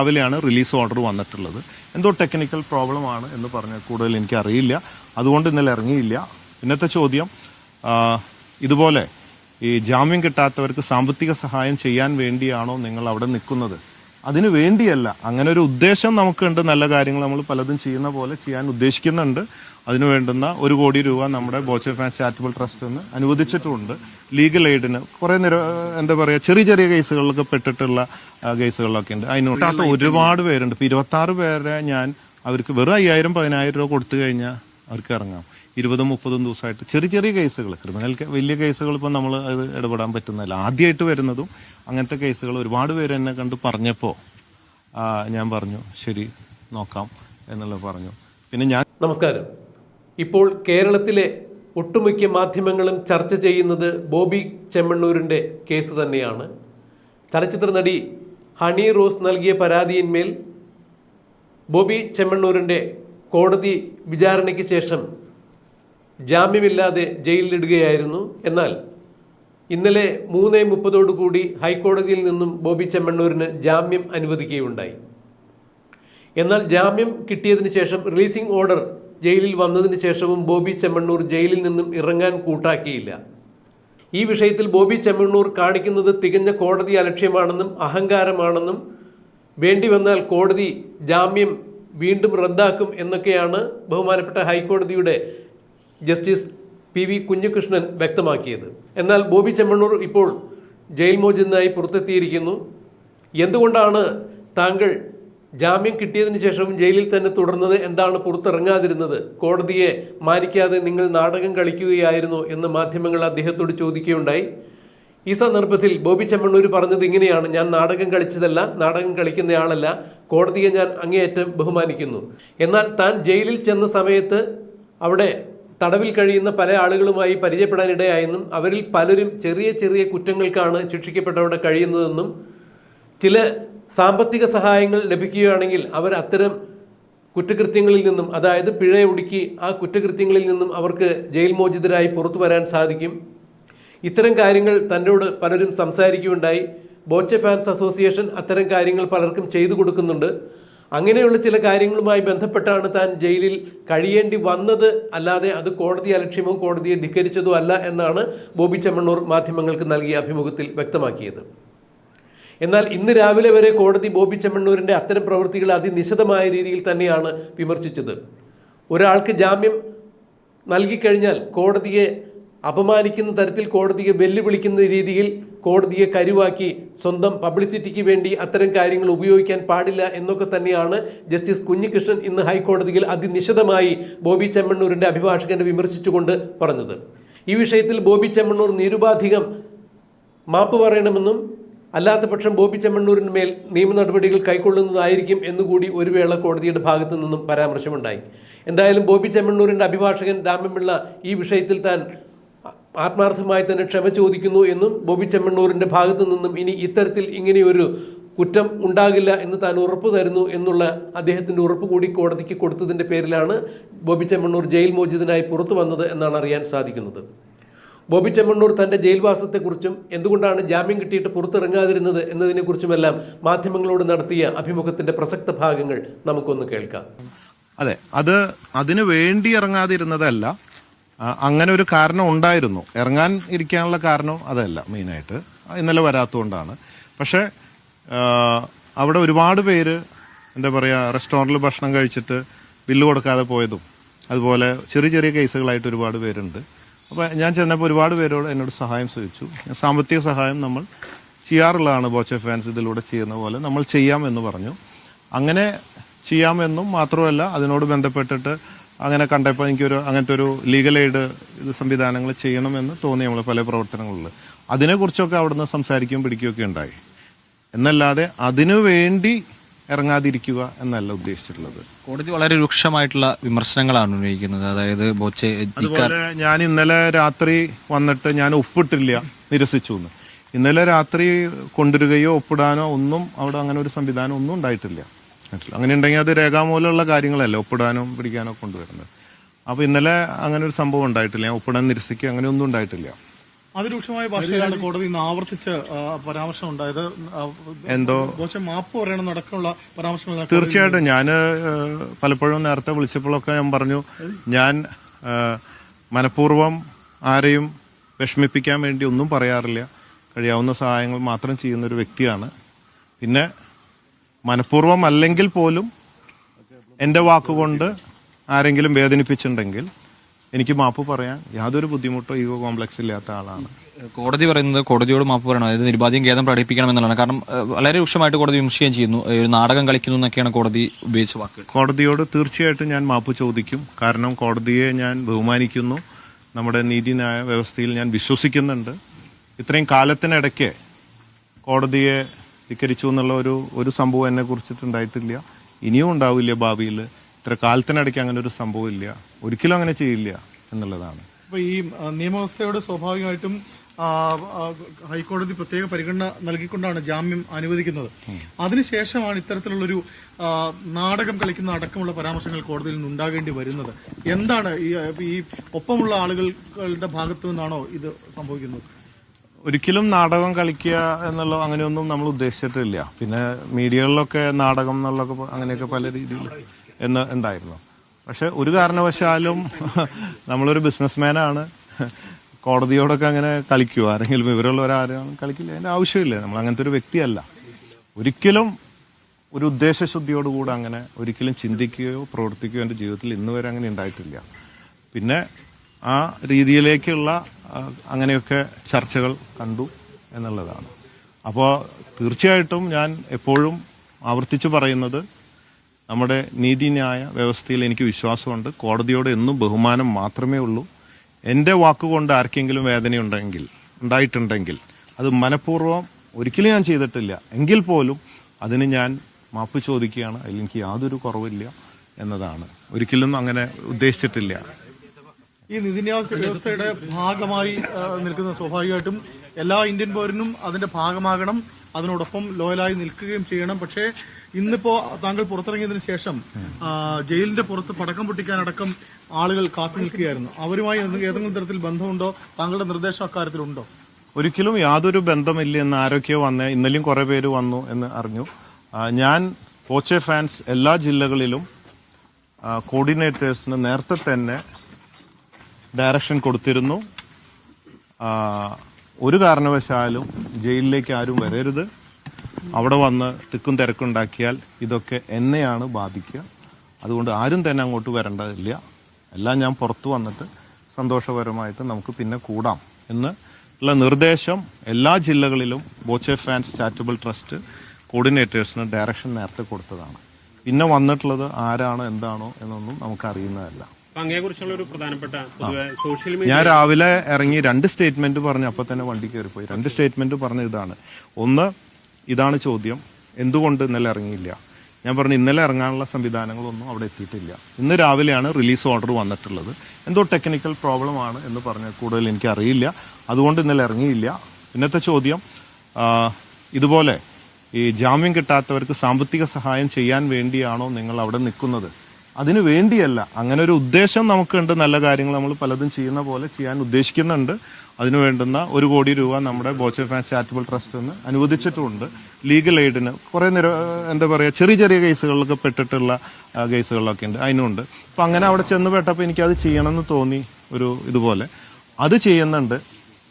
രാവിലെയാണ് release order വന്നിട്ടുള്ളത്. എന്തോ ടെക്നിക്കൽ പ്രോബ്ലം ആണ് എന്ന് പറഞ്ഞ കൂടുതൽ എനിക്ക് അറിയില്ല അതുകൊണ്ട് ഇന്നലെ ഇറങ്ങിയില്ല. ഇന്നത്തെ ചോദ്യം ഇതുപോലെ ഈ ജാമ്യം കിട്ടാത്തവർക്ക് സാമ്പത്തിക സഹായം ചെയ്യാൻ വേണ്ടിയാണോ നിങ്ങൾ അവിടെ നിൽക്കുന്നത്? അതിനു വേണ്ടിയല്ല. അങ്ങനെ ഒരു ഉദ്ദേശം നമുക്കുണ്ട്. നല്ല കാര്യങ്ങൾ നമ്മൾ പലതും ചെയ്യുന്ന പോലെ ചെയ്യാൻ ഉദ്ദേശിക്കുന്നുണ്ട്. അതിനു വേണ്ടുന്ന ഒരു കോടി രൂപ നമ്മുടെ ബോച്ചെ ഫാൻസ് ചാരിറ്റബിൾ ട്രസ്റ്റ് നിന്ന് അനുവദിച്ചിട്ടുമുണ്ട് ലീഗൽ എയ്ഡിന് കുറെ നിര എന്താ പറയുക ചെറിയ ചെറിയ കേസുകളിലൊക്കെ പെട്ടിട്ടുള്ള കേസുകളിലൊക്കെ ഉണ്ട്. അതിനൊട്ടാത്ത ഒരുപാട് പേരുണ്ട്. ഇപ്പൊ ഇരുപത്തി ആറ് പേരെ ഞാൻ അവർക്ക് വെറും അയ്യായിരം പതിനായിരം രൂപ കൊടുത്തു കഴിഞ്ഞാൽ അവർക്ക് ഇറങ്ങാം. ഇരുപതും മുപ്പതും ദിവസമായിട്ട് ചെറിയ ചെറിയ കേസുകൾ. ക്രിമിനൽ വലിയ കേസുകൾ ഇപ്പം നമ്മൾ അത് ഇടപെടാൻ പറ്റുന്നില്ല. ആദ്യമായിട്ട് വരുന്നതും അങ്ങനത്തെ കേസുകൾ ഒരുപാട് പേര് എന്നെ കണ്ട് പറഞ്ഞപ്പോൾ ഞാൻ പറഞ്ഞു ശരി നോക്കാം എന്നുള്ളത് പറഞ്ഞു. പിന്നെ ഞാൻ നമസ്കാരം. ഇപ്പോൾ കേരളത്തിലെ ഒട്ടുമിക്ക മാധ്യമങ്ങളും ചർച്ച ചെയ്യുന്നത് ബോബി ചെമ്മണ്ണൂരിന്റെ കേസ് തന്നെയാണ്. ചലച്ചിത്ര നടി ഹണി റോസ് നൽകിയ പരാതിയിന്മേൽ ബോബി ചെമ്മണ്ണൂരിന്റെ കോടതി വിചാരണയ്ക്ക് ശേഷം ജാമ്യമില്ലാതെ ജയിലിലിടുകയായിരുന്നു. എന്നാൽ ഇന്നലെ മൂന്ന് മുപ്പതോടുകൂടി ഹൈക്കോടതിയിൽ നിന്നും ബോബി ചെമ്മണ്ണൂരിന് ജാമ്യം അനുവദിക്കുകയുണ്ടായി. എന്നാൽ ജാമ്യം കിട്ടിയതിന് ശേഷം റിലീസിംഗ് ഓർഡർ ജയിലിൽ വന്നതിന് ശേഷവും ബോബി ചെമ്മണ്ണൂർ ജയിലിൽ നിന്നും ഇറങ്ങാൻ കൂട്ടാക്കിയില്ല. ഈ വിഷയത്തിൽ ബോബി ചെമ്മണ്ണൂർ കാണിക്കുന്നത് തികഞ്ഞ കോടതി അലക്ഷ്യമാണെന്നും അഹങ്കാരമാണെന്നും വേണ്ടി വന്നാൽ കോടതി ജാമ്യം വീണ്ടും റദ്ദാക്കും എന്നൊക്കെയാണ് ബഹുമാനപ്പെട്ട ഹൈക്കോടതിയുടെ ജസ്റ്റിസ് പി വി കുഞ്ഞികൃഷ്ണൻ വ്യക്തമാക്കിയത്. എന്നാൽ ബോബി ചെമ്മണ്ണൂർ ഇപ്പോൾ ജയിൽ മോചിതനായി പുറത്തെത്തിയിരിക്കുന്നു. എന്തുകൊണ്ടാണ് താങ്കൾ ജാമ്യം കിട്ടിയതിന് ശേഷവും ജയിലിൽ തന്നെ തുടർന്നത്? എന്താണ് പുറത്തിറങ്ങാതിരുന്നത്? കോടതിയെ മാനിക്കാതെ നിങ്ങൾ നാടകം കളിക്കുകയായിരുന്നു എന്ന് മാധ്യമങ്ങൾ അദ്ദേഹത്തോട് ചോദിക്കുകയുണ്ടായി. ഈ സന്ദർഭത്തിൽ ബോബി ചെമ്മണ്ണൂർ പറഞ്ഞത് ഇങ്ങനെയാണ്. ഞാൻ നാടകം കളിച്ചതല്ല നാടകം കളിക്കുന്നയാളല്ല കോടതിയെ ഞാൻ അങ്ങേയറ്റം ബഹുമാനിക്കുന്നു. എന്നാൽ താൻ ജയിലിൽ ചെന്ന സമയത്ത് അവിടെ തടവിൽ കഴിയുന്ന പല ആളുകളുമായി പരിചയപ്പെടാനിടയായെന്നും അവരിൽ പലരും ചെറിയ ചെറിയ കുറ്റങ്ങൾക്കാണ് ശിക്ഷിക്കപ്പെട്ടവിടെ കഴിയുന്നതെന്നും ചില സാമ്പത്തിക സഹായങ്ങൾ ലഭിക്കുകയാണെങ്കിൽ അവർ അത്തരം കുറ്റകൃത്യങ്ങളിൽ നിന്നും അതായത് പിഴ ഒടുക്കി ആ കുറ്റകൃത്യങ്ങളിൽ നിന്നും അവർക്ക് ജയിൽ മോചിതരായി പുറത്തു വരാൻ സാധിക്കും. ഇത്തരം കാര്യങ്ങൾ തന്നോട് പലരും സംസാരിക്കുകയുണ്ടായി. ബോച്ചെ ഫാൻസ് അസോസിയേഷൻ അത്തരം കാര്യങ്ങൾ പലർക്കും ചെയ്തു കൊടുക്കുന്നുണ്ട്. അങ്ങനെയുള്ള ചില കാര്യങ്ങളുമായി ബന്ധപ്പെട്ടാണ് താൻ ജയിലിൽ കഴിയേണ്ടി വന്നത്. അല്ലാതെ അത് കോടതി അലക്ഷ്യമോ കോടതിയെ ധിക്കരിച്ചതോ അല്ല എന്നാണ് ബോബി ചെമ്മണ്ണൂർ മാധ്യമങ്ങൾക്ക് നൽകിയ അഭിമുഖത്തിൽ വ്യക്തമാക്കിയത്. എന്നാൽ ഇന്ന് രാവിലെ വരെ കോടതി ബോബി ചെമ്മണ്ണൂരിന്റെ അത്തരം പ്രവൃത്തികൾ അതിനിശിതമായ രീതിയിൽ തന്നെയാണ് വിമർശിച്ചത്. ഒരാൾക്ക് ജാമ്യം നൽകിക്കഴിഞ്ഞാൽ കോടതിയെ അപമാനിക്കുന്ന തരത്തിൽ കോടതിയെ വെല്ലുവിളിക്കുന്ന രീതിയിൽ കോടതിയെ കരുവാക്കി സ്വന്തം പബ്ലിസിറ്റിക്ക് വേണ്ടി അത്തരം കാര്യങ്ങൾ ഉപയോഗിക്കാൻ പാടില്ല എന്നൊക്കെ തന്നെയാണ് ജസ്റ്റിസ് കുഞ്ഞികൃഷ്ണൻ ഇന്ന് ഹൈക്കോടതിയിൽ അതിനിശിതമായി ബോബി ചെമ്മണ്ണൂരിന്റെ അഭിഭാഷകനെ വിമർശിച്ചുകൊണ്ട് പറഞ്ഞത്. ഈ വിഷയത്തിൽ ബോബി ചെമ്മണ്ണൂർ നിരുപാധികം മാപ്പ് പറയണമെന്നും അല്ലാത്ത പക്ഷം ബോബി ചെമ്മണ്ണൂരിന് മേൽ നിയമ നടപടികൾ കൈക്കൊള്ളുന്നതായിരിക്കും എന്നുകൂടി ഒരു വേള കോടതിയുടെ ഭാഗത്തു നിന്നും പരാമർശമുണ്ടായി. എന്തായാലും ബോബി ചെമ്മണ്ണൂരിന്റെ അഭിഭാഷകൻ രാമൻപിള്ള ഈ വിഷയത്തിൽ താൻ ആത്മാർത്ഥമായി തന്നെ ക്ഷമ ചോദിക്കുന്നു എന്നും ബോബി ചെമ്മണ്ണൂരിന്റെ ഭാഗത്തു നിന്നും ഇനി ഇത്തരത്തിൽ ഇങ്ങനെയൊരു കുറ്റം ഉണ്ടാകില്ല എന്ന് താൻ ഉറപ്പ് തരുന്നു എന്നുള്ള അദ്ദേഹത്തിന്റെ ഉറപ്പ് കൂടി കോടതിക്ക് കൊടുത്തതിന്റെ പേരിലാണ് ബോബി ചെമ്മണ്ണൂർ ജയിൽ മോചിതനായി പുറത്തു വന്നത് എന്നാണ് അറിയാൻ സാധിക്കുന്നത്. ബോബി ചെമ്മണ്ണൂർ തന്റെ ജയിൽവാസത്തെക്കുറിച്ചും എന്തുകൊണ്ടാണ് ജാമ്യം കിട്ടിയിട്ട് പുറത്തിറങ്ങാതിരുന്നത് എന്നതിനെക്കുറിച്ചുമെല്ലാം മാധ്യമങ്ങളോട് നടത്തിയ അഭിമുഖത്തിന്റെ പ്രസക്ത ഭാഗങ്ങൾ നമുക്കൊന്ന് കേൾക്കാം. അതെ അത് അതിനു വേണ്ടി ഇറങ്ങാതിരുന്നതല്ല അങ്ങനെ ഒരു കാരണം ഉണ്ടായിരുന്നു. ഇറങ്ങാൻ ഇരിക്കാനുള്ള കാരണം അതല്ല മെയിനായിട്ട്. ഇന്നലെ വരാത്തതുകൊണ്ടാണ്. പക്ഷേ അവിടെ ഒരുപാട് പേര് എന്താ പറയുക റെസ്റ്റോറന്റിൽ ഭക്ഷണം കഴിച്ചിട്ട് ബില്ല് കൊടുക്കാതെ പോയതും അതുപോലെ ചെറിയ ചെറിയ കേസുകളായിട്ട് ഒരുപാട് പേരുണ്ട്. അപ്പോൾ ഞാൻ ചെന്നപ്പോൾ ഒരുപാട് പേരോട് എന്നോട് സഹായം ചോദിച്ചു. സാമ്പത്തിക സഹായം നമ്മൾ ചെയ്യാറുള്ളതാണ് ബോച്ച ഫാൻസ് ഇതിലൂടെ ചെയ്യുന്ന പോലെ നമ്മൾ ചെയ്യാമെന്ന് പറഞ്ഞു. അങ്ങനെ ചെയ്യാമെന്നും മാത്രമല്ല അതിനോട് ബന്ധപ്പെട്ടിട്ട് അങ്ങനെ കണ്ടപ്പോൾ എനിക്കൊരു അങ്ങനത്തെ ഒരു ലീഗൽ എയ്ഡ് ഇത് സംവിധാനങ്ങൾ ചെയ്യണമെന്ന് തോന്നി നമ്മൾ പല പ്രവർത്തനങ്ങളിൽ അതിനെക്കുറിച്ചൊക്കെ അവിടുന്ന് സംസാരിക്കുകയും പിടിക്കുകയൊക്കെ ഉണ്ടായി. എന്നല്ലാതെ അതിനു വേണ്ടി ഇറങ്ങാതിരിക്കുക എന്നല്ല ഉദ്ദേശിച്ചിട്ടുള്ളത്. കോടതി വളരെ രൂക്ഷമായിട്ടുള്ള വിമർശനങ്ങളാണ് ഉന്നയിക്കുന്നത്. അതായത് ബോച്ചെ അതുപോലെ ഞാൻ ഇന്നലെ രാത്രി വന്നിട്ട് ഞാൻ ഒപ്പിട്ടില്ല നിരസിച്ചു എന്ന് ഇന്നലെ രാത്രി കൊണ്ടുവരികയോ ഒപ്പിടാനോ ഒന്നും അവിടെ അങ്ങനെ ഒരു സംവിധാനം ഒന്നും ഉണ്ടായിട്ടില്ല. അങ്ങനെ ഉണ്ടെങ്കിൽ അത് രേഖാമൂലമുള്ള കാര്യങ്ങളല്ല ഒപ്പിടാനോ പിടിക്കാനോ കൊണ്ടുവരുന്നത്. അപ്പൊ ഇന്നലെ അങ്ങനെ ഒരു സംഭവം ഉണ്ടായിട്ടില്ല. ഒപ്പിടാൻ നിരസിക്കുക അങ്ങനെ ഒന്നും ഉണ്ടായിട്ടില്ല. അതിരൂക്ഷമായ ഭാഷയിലാണ് കോടതി ഇന്ന് ആവർത്തിച്ച് പരാമർശം ഉണ്ടായത്. എന്തോ? മാപ്പ് നടക്കുള്ള പരാമർശം തീർച്ചയായിട്ടും ഞാൻ പലപ്പോഴും നേരത്തെ വിളിച്ചപ്പോഴൊക്കെ ഞാൻ പറഞ്ഞു ഞാൻ മനഃപൂർവം ആരെയും വിഷമിപ്പിക്കാൻ വേണ്ടി ഒന്നും പറയാറില്ല. കഴിയാവുന്ന സഹായങ്ങൾ മാത്രം ചെയ്യുന്ന ഒരു വ്യക്തിയാണ്. പിന്നെ മനഃപൂർവം അല്ലെങ്കിൽ പോലും എന്റെ വാക്കുകൊണ്ട് ആരെങ്കിലും വേദനിപ്പിച്ചിട്ടുണ്ടെങ്കിൽ എനിക്ക് മാപ്പ് പറയാൻ യാതൊരു ബുദ്ധിമുട്ടോ ഈഗോ കോംപ്ലക്സ് ഇല്ലാത്ത ആളാണ്. കോടതി പറയുന്നത് കോടതിയോട് മാപ്പ് പറയണം. അതായത് നിരുപാധികം ഖേദം പ്രകടിപ്പിക്കണം എന്നുള്ളതാണ്. കാരണം വളരെ രൂക്ഷമായിട്ട് കോടതി വിമർശിക്കുകയും ചെയ്യുന്നു. ഒരു നാടകം കളിക്കുന്നു എന്നൊക്കെയാണ് കോടതി ഉപയോഗിച്ച വാക്കുകൾ. കോടതിയോട് തീർച്ചയായിട്ടും ഞാൻ മാപ്പ് ചോദിക്കും. കാരണം കോടതിയെ ഞാൻ ബഹുമാനിക്കുന്നു. നമ്മുടെ നീതിന്യായ വ്യവസ്ഥയിൽ ഞാൻ വിശ്വസിക്കുന്നുണ്ട്. ഇത്രയും കാലത്തിനിടയ്ക്ക് കോടതിയെ ധിക്കരിച്ചു എന്നുള്ള ഒരു ഒരു സംഭവം എന്നെ കുറിച്ചിട്ടുണ്ടായിട്ടില്ല ഇനിയും ഉണ്ടാവില്ല ഭാവിയിൽ. ഇത്ര കാലത്തിനിടയ്ക്ക് അങ്ങനെ ഒരു സംഭവം ഇല്ല. ഒരിക്കലും അങ്ങനെ ചെയ്യില്ല എന്നുള്ളതാണ്. അപ്പൊ ഈ നിയമവ്യവസ്ഥയോട് സ്വാഭാവികമായിട്ടും ഹൈക്കോടതി പ്രത്യേക പരിഗണന നൽകിക്കൊണ്ടാണ് ജാമ്യം അനുവദിക്കുന്നത്. അതിനുശേഷമാണ് ഇത്തരത്തിലുള്ളൊരു നാടകം കളിക്കുന്ന അടക്കമുള്ള പരാമർശങ്ങൾ കോടതിയിൽ നിന്ന് ഉണ്ടാകേണ്ടി വരുന്നത്. എന്താണ് ഈ ഈ ഒപ്പമുള്ള ആളുകളുടെ ഭാഗത്തു നിന്നാണോ ഇത് സംഭവിക്കുന്നത്? ഒരിക്കലും നാടകം കളിക്കുക എന്നുള്ള അങ്ങനെയൊന്നും നമ്മൾ ഉദ്ദേശിച്ചിട്ടില്ല. പിന്നെ മീഡിയകളിലൊക്കെ നാടകം എന്നുള്ളൊക്കെ അങ്ങനെയൊക്കെ പല രീതിയിൽ എന്ന് ഉണ്ടായിരുന്നു. പക്ഷെ ഒരു കാരണവശാലും നമ്മളൊരു ബിസിനസ്മാനാണ്. കോടതിയോടൊക്കെ അങ്ങനെ കളിക്കുക. ആരെങ്കിലും വിവരമുള്ളവരാരും കളിക്കില്ല. അതിന്റെ ആവശ്യമില്ല. നമ്മൾ അങ്ങനത്തെ ഒരു വ്യക്തിയല്ല. ഒരിക്കലും ഒരു ഉദ്ദേശശുദ്ധിയോടുകൂടെ അങ്ങനെ ഒരിക്കലും ചിന്തിക്കുകയോ പ്രവർത്തിക്കുകയോ എന്റെ ജീവിതത്തിൽ ഇന്നുവരെ അങ്ങനെ ഉണ്ടായിട്ടില്ല. പിന്നെ ആ രീതിയിലേക്കുള്ള അങ്ങനെയൊക്കെ ചർച്ചകൾ കണ്ടു എന്നുള്ളതാണ്. അപ്പോൾ തീർച്ചയായിട്ടും ഞാൻ എപ്പോഴും ആവർത്തിച്ച് പറയുന്നത് നമ്മുടെ നീതിന്യായ വ്യവസ്ഥയിൽ എനിക്ക് വിശ്വാസമുണ്ട്. കോടതിയോട് എന്നും ബഹുമാനം മാത്രമേ ഉള്ളൂ. എന്റെ വാക്കുകൊണ്ട് ആർക്കെങ്കിലും വേദനയുണ്ടെങ്കിൽ ഉണ്ടായിട്ടുണ്ടെങ്കിൽ അത് മനഃപൂർവം ഒരിക്കലും ഞാൻ ചെയ്തിട്ടില്ല. എങ്കിൽ പോലും അതിന് ഞാൻ മാപ്പ് ചോദിക്കുകയാണ്. എനിക്ക് യാതൊരു കുറവില്ല എന്നതാണ്. ഒരിക്കലും അങ്ങനെ ഉദ്ദേശിച്ചിട്ടില്ല. ഈ നിതിന്യാസ വ്യവസ്ഥയുടെ ഭാഗമായി നിൽക്കുന്ന സ്വാഭാവികമായിട്ടും എല്ലാ ഇന്ത്യൻ പൗരനും അതിന്റെ ഭാഗമാകണം അതിനോടൊപ്പം ലോയലായി നിൽക്കുകയും ചെയ്യണം. പക്ഷേ ഇന്നിപ്പോ താങ്കൾ പുറത്തിറങ്ങിയതിനു ശേഷം ജയിലിന്റെ പുറത്ത് പടക്കം പൊട്ടിക്കാനടക്കം ആളുകൾ കാത്തു നിൽക്കുകയായിരുന്നു. അവരുമായി ഏതെങ്കിലും തരത്തിൽ ബന്ധമുണ്ടോ? താങ്കളുടെ നിർദ്ദേശം അക്കാര്യത്തിലുണ്ടോ? ഒരിക്കലും യാതൊരു ബന്ധമില്ല എന്ന് ആരൊക്കെയോ വന്ന് ഇന്നലെയും കുറെ പേര് വന്നു എന്ന് അറിഞ്ഞു. ഞാൻ പോച്ചെ ഫാൻസ് എല്ലാ ജില്ലകളിലും കോർഡിനേറ്റേഴ്സിന് നേരത്തെ തന്നെ ഡയറക്ഷൻ കൊടുത്തിരുന്നു. ഒരു കാരണവശാലും ജയിലിലേക്ക് ആരും വരരുത്. അവിടെ വന്ന് തിക്കും തിരക്കുണ്ടാക്കിയാൽ ഇതൊക്കെ എന്നെയാണ് ബാധിക്കുക. അതുകൊണ്ട് ആരും തന്നെ അങ്ങോട്ട് വരേണ്ടതില്ല. എല്ലാം ഞാൻ പുറത്തു വന്നിട്ട് സന്തോഷപരമായിട്ട് നമുക്ക് പിന്നെ കൂടാം എന്ന് ഉള്ള നിർദ്ദേശം എല്ലാ ജില്ലകളിലും ബോച്ചെ ഫാൻസ് ചാരിറ്റബിൾ ട്രസ്റ്റ് കോർഡിനേറ്റേഴ്സിന് ഡയറക്ഷൻ നേരത്തെ കൊടുത്തതാണ്. പിന്നെ വന്നിട്ടുള്ളത് ആരാണോ എന്താണോ എന്നൊന്നും നമുക്ക് അറിയുന്നതല്ല അപ്പൊ അങ്ങയെക്കുറിച്ചുള്ള ഒരു പ്രധാനപ്പെട്ട പൊതുവെ സോഷ്യൽ മീഡിയ ഞാൻ രാവിലെ ഇറങ്ങി രണ്ട് സ്റ്റേറ്റ്മെന്റ് പറഞ്ഞു അപ്പൊ തന്നെ വണ്ടി കയറിപ്പോയി. രണ്ട് സ്റ്റേറ്റ്മെന്റ് പറഞ്ഞ ഇതാണ്. ഒന്ന് ഇതാണ് ചോദ്യം. എന്തുകൊണ്ട് ഇന്നലെ ഇറങ്ങിയില്ല? ഞാൻ പറഞ്ഞു ഇന്നലെ ഇറങ്ങാനുള്ള സംവിധാനങ്ങളൊന്നും അവിടെ എത്തിയിട്ടില്ല. ഇന്ന് രാവിലെയാണ് റിലീസ് ഓർഡർ വന്നിട്ടുള്ളത്. എന്തോ ടെക്നിക്കൽ പ്രോബ്ലം ആണ് എന്ന് പറഞ്ഞ കൂടുതൽ എനിക്ക് അറിയില്ല. അതുകൊണ്ട് ഇന്നലെ ഇറങ്ങിയില്ല. ഇന്നത്തെ ചോദ്യം ഇതുപോലെ ഈ ജാമ്യം കിട്ടാത്തവർക്ക് സാമ്പത്തിക സഹായം ചെയ്യാൻ വേണ്ടിയാണോ നിങ്ങൾ അവിടെ നിൽക്കുന്നത്? അതിനു വേണ്ടിയല്ല. അങ്ങനെ ഒരു ഉദ്ദേശം നമുക്കുണ്ട്. നല്ല കാര്യങ്ങൾ നമ്മൾ പലതും ചെയ്യുന്ന പോലെ ചെയ്യാൻ ഉദ്ദേശിക്കുന്നുണ്ട്. അതിനു വേണ്ടുന്ന ഒരു കോടി രൂപ നമ്മുടെ ബോച്ചർ ഫാൻസ് ചാരിറ്റബിൾ ട്രസ്റ്റ് നിന്ന് അനുവദിച്ചിട്ടുമുണ്ട് ലീഗൽ എയ്ഡിന് കുറേ നിര എന്താ പറയുക ചെറിയ ചെറിയ കേസുകളിലൊക്കെ പെട്ടിട്ടുള്ള കേസുകളിലൊക്കെ ഉണ്ട്. അതിനുണ്ട്. അപ്പം അങ്ങനെ അവിടെ ചെന്ന് പെട്ടപ്പോൾ എനിക്ക് അത് ചെയ്യണമെന്ന് തോന്നി ഒരു ഇതുപോലെ. അത് ചെയ്യുന്നുണ്ട്.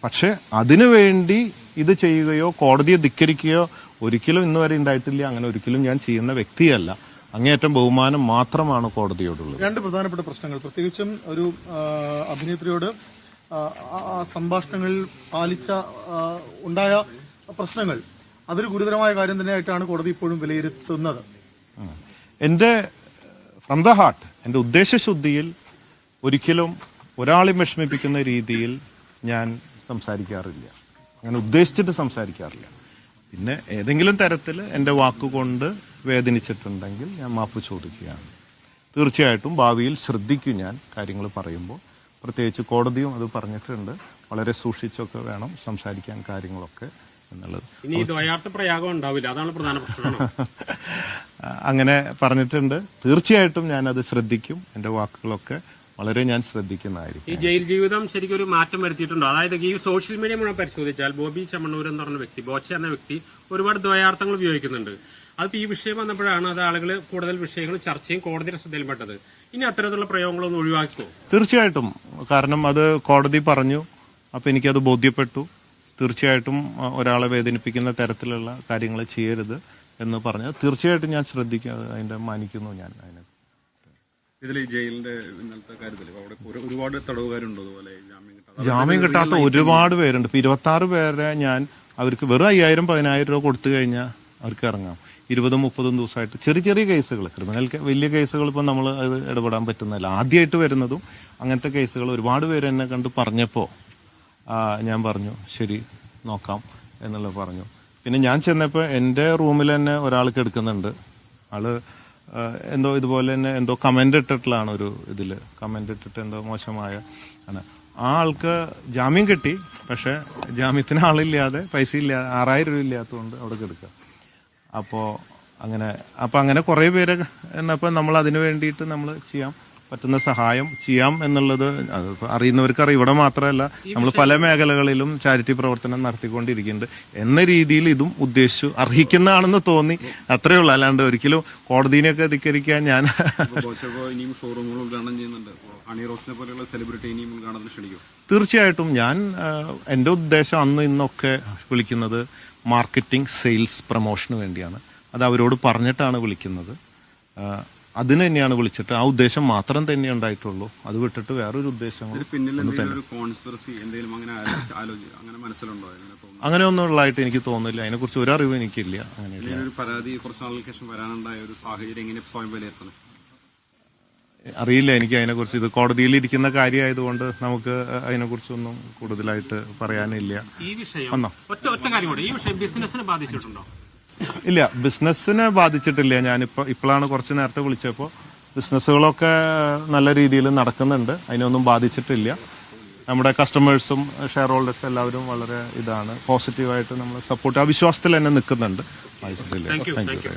പക്ഷേ അതിനു വേണ്ടി ഇത് ചെയ്യുകയോ കോടതിയെ ധിക്കരിക്കുകയോ ഒരിക്കലും ഇന്നുവരെ ഉണ്ടായിട്ടില്ല. അങ്ങനെ ഒരിക്കലും ഞാൻ ചെയ്യുന്ന വ്യക്തിയല്ല. അങ്ങേയറ്റം ബഹുമാനം മാത്രമാണ് കോടതിയോടുള്ളത്. രണ്ട് പ്രധാനപ്പെട്ട പ്രശ്നങ്ങൾ. പ്രത്യേകിച്ചും ഒരു അഭിനേത്രിയോട് സംഭാഷണങ്ങളിൽ പാലിച്ച ഉണ്ടായ പ്രശ്നങ്ങൾ. അതൊരു ഗുരുതരമായ കാര്യം തന്നെയായിട്ടാണ് കോടതി ഇപ്പോഴും വിലയിരുത്തുന്നത്. എന്റെ എന്റെ ഫ്രം ദ ഹാർട്ട് എന്റെ ഉദ്ദേശശുദ്ധിയിൽ ഒരിക്കലും ഒരാളെയും വിഷമിപ്പിക്കുന്ന രീതിയിൽ ഞാൻ സംസാരിക്കാറില്ല. അങ്ങനെ ഉദ്ദേശിച്ചിട്ട് സംസാരിക്കാറില്ല. പിന്നെ ഏതെങ്കിലും തരത്തിൽ എന്റെ വാക്കുകൊണ്ട് വേദനിച്ചിട്ടുണ്ടെങ്കിൽ ഞാൻ മാപ്പ് ചോദിക്കുകയാണ്. തീർച്ചയായിട്ടും ഭാവിയിൽ ശ്രദ്ധിക്കും ഞാൻ കാര്യങ്ങൾ പറയുമ്പോൾ. പ്രത്യേകിച്ച് കോടതിയും അത് പറഞ്ഞിട്ടുണ്ട്. വളരെ സൂക്ഷിച്ചൊക്കെ വേണം സംസാരിക്കാൻ കാര്യങ്ങളൊക്കെ എന്നുള്ളത്. ഇനി ഈ ദ്വയാർത്ഥ പ്രയാഗം ഉണ്ടാവില്ല. അതാണ് പ്രധാന പ്രശ്നം. അങ്ങനെ പറഞ്ഞിട്ടുണ്ട്. തീർച്ചയായിട്ടും ഞാനത് ശ്രദ്ധിക്കും എന്റെ വാക്കുകളൊക്കെ. വളരെ ഞാൻ ശ്രദ്ധിക്കുന്നതായിരിക്കും. ഈ ജയിൽ ജീവിതം ശരിക്കും ഒരു മാറ്റം വരുത്തിയിട്ടുണ്ടോ? അതായത് ഈ സോഷ്യൽ മീഡിയ മുഴുവൻ പരിശോധിച്ചാൽ ബോബി ചമ്മണ്ണൂർ എന്ന് പറഞ്ഞ വ്യക്തി ബോച്ച എന്ന വ്യക്തി ഒരുപാട് ദ്വയാർത്ഥങ്ങൾ ഉപയോഗിക്കുന്നുണ്ട്. അതിപ്പോ ഈ വിഷയം വന്നപ്പോഴാണ് അത് ആളുകൾ കൂടുതൽ വിഷയങ്ങൾ ചർച്ചയും കോടതിയുടെ ശ്രദ്ധയിൽപ്പെട്ടത് ഇനി അത്തരത്തിലുള്ള പ്രയോഗങ്ങളൊന്നും ഒഴിവാക്കുമോ തീർച്ചയായിട്ടും. കാരണം അത് കോടതി പറഞ്ഞു. അപ്പൊ എനിക്കത് ബോധ്യപ്പെട്ടു. തീർച്ചയായിട്ടും ഒരാളെ വേദനിപ്പിക്കുന്ന തരത്തിലുള്ള കാര്യങ്ങൾ ചെയ്യരുത് എന്ന് പറഞ്ഞ് തീർച്ചയായിട്ടും ഞാൻ ശ്രദ്ധിക്കുക അതിന്റെ മാനിക്കുന്നു ഞാൻ അതിനെ ഇതിൽ ഈ ജയിലിന്റെ ഇന്നലത്തെ കാര്യത്തിൽ അവിടെ ഒരു- ഒരുപാട് തടവുകാരുണ്ടോ അതുപോലെ ജാമ്യം കിട്ടാതെ ജാമ്യം കിട്ടാത്ത ഒരുപാട് പേരുണ്ട്. ഇപ്പൊ ഇരുപത്തി ആറ് പേരെ ഞാൻ അവർക്ക് വെറും അയ്യായിരം പതിനായിരം രൂപ കൊടുത്തു കഴിഞ്ഞാൽ അവർക്ക് ഇറങ്ങാം. ഇരുപതും മുപ്പതും ദിവസമായിട്ട് ചെറിയ ചെറിയ കേസുകൾ ക്രിമിനൽ കേ- വലിയ കേസുകൾ ഇപ്പം നമ്മൾ അത് ഇടപെടാൻ പറ്റുന്നില്ല ആദ്യമായിട്ട് വരുന്നതും അങ്ങനത്തെ കേസുകൾ ഒരുപാട് പേര് എന്നെ കണ്ട് പറഞ്ഞപ്പോൾ ഞാൻ പറഞ്ഞു ശരി നോക്കാം എന്നുള്ളത് പറഞ്ഞു. പിന്നെ ഞാൻ ചെന്നപ്പോൾ എന്റെ റൂമിൽ തന്നെ ഒരാൾക്ക് എടുക്കുന്നുണ്ട്. ആൾ എന്തോ ഇതുപോലെ തന്നെ എന്തോ കമന്റ് ഇട്ടിട്ടുള്ളതാണ് ഒരു ഇതിൽ കമന്റ് ഇട്ടിട്ട് എന്തോ മോശമായ ആണ്. ആ ആൾക്ക് ജാമ്യം കിട്ടി പക്ഷെ ജാമ്യത്തിന് ആളില്ലാതെ പൈസ ഇല്ല ആറായിരം രൂപ ഇല്ലാത്തതുകൊണ്ട് അവിടെ കിടക്കുക. അപ്പോൾ അങ്ങനെ അപ്പോൾ അങ്ങനെ കുറേ പേര് എന്നപ്പോൾ നമ്മൾ അതിന് വേണ്ടിയിട്ട് നമ്മൾ ചെയ്യാം. പറ്റുന്ന സഹായം ചെയ്യാം എന്നുള്ളത് അത് അറിയുന്നവർക്ക് അറിയാം ഇവിടെ മാത്രമല്ല നമ്മൾ പല മേഖലകളിലും ചാരിറ്റി പ്രവർത്തനം നടത്തിക്കൊണ്ടിരിക്കുന്നുണ്ട്. എന്ന രീതിയിൽ ഇതും ഉദ്ദേശിച്ചു അർഹിക്കുന്നതാണെന്ന് തോന്നി. അത്രയേ ഉള്ളൂ. അല്ലാണ്ട് ഒരിക്കലും കോടതിനെയൊക്കെ ധിക്കരിക്കാൻ ഞാൻ ബോച്ചപ്പോ ഇനിയും ഷോറൂമുകൾ ഉദ്ഘാടനം ഹണി റോസിനെ പോലെയുള്ള സെലിബ്രിറ്റി ഇനിയും ഉദ്ഘാടനത്തിന് ക്ഷണിക്കും. തീർച്ചയായിട്ടും ഞാൻ എന്റെ ഉദ്ദേശം അന്ന് ഇന്നൊക്കെ വിളിക്കുന്നത് മാർക്കറ്റിംഗ് സെയിൽസ് പ്രൊമോഷന് വേണ്ടിയാണ്. അത് അവരോട് പറഞ്ഞിട്ടാണ് വിളിക്കുന്നത്. അതിന് തന്നെയാണ് വിളിച്ചിട്ട് ആ ഉദ്ദേശം മാത്രം തന്നെ ഉണ്ടായിട്ടുള്ളൂ. അത് വിട്ടിട്ട് വേറൊരു ഉദ്ദേശം അങ്ങനെ ആലോചി- ആലോചി അങ്ങനെ മനസ്സിലുണ്ടോ അങ്ങനെ തോന്നുന്നു ഒന്നും ഉള്ളതായിട്ട് എനിക്ക് തോന്നുന്നില്ല. അതിനെക്കുറിച്ച് ഒരു അറിവും എനിക്കില്ല. അങ്ങനെയില്ല ഒരു പരാതി കുറച്ച് നാളുകൾക്ക് ശേഷം വരാനുണ്ടായ ഒരു സാഹചര്യം എങ്ങനെ സ്വയം വിലയിരുത്തണം? അറിയില്ല. എനിക്ക് അതിനെക്കുറിച്ച് ഇത് കോടതിയിൽ ഇരിക്കുന്ന കാര്യമായതുകൊണ്ട് നമുക്ക് അതിനെക്കുറിച്ചൊന്നും കൂടുതലായിട്ട് പറയാനില്ല. ഒറ്റ കാര്യം ഈ വിഷയം ബിസിനസിനെ ബാധിച്ചിട്ടുണ്ടോ? ഇല്ല ബിസിനസ്സിനെ ബാധിച്ചിട്ടില്ല. ഞാനിപ്പോൾ ഇപ്പോഴാണ് കുറച്ച് നേരത്തെ വിളിച്ചപ്പോൾ ബിസിനസ്സുകളൊക്കെ നല്ല രീതിയിൽ നടക്കുന്നുണ്ട്. അതിനൊന്നും ബാധിച്ചിട്ടില്ല. നമ്മുടെ കസ്റ്റമേഴ്സും ഷെയർ ഹോൾഡേഴ്സും എല്ലാവരും വളരെ ഇതാണ്. പോസിറ്റീവായിട്ട് നമ്മൾ സപ്പോർട്ട് ആ വിശ്വാസത്തിൽ തന്നെ നിൽക്കുന്നുണ്ട്. ബാധിച്ചിട്ടില്ല താങ്ക് യു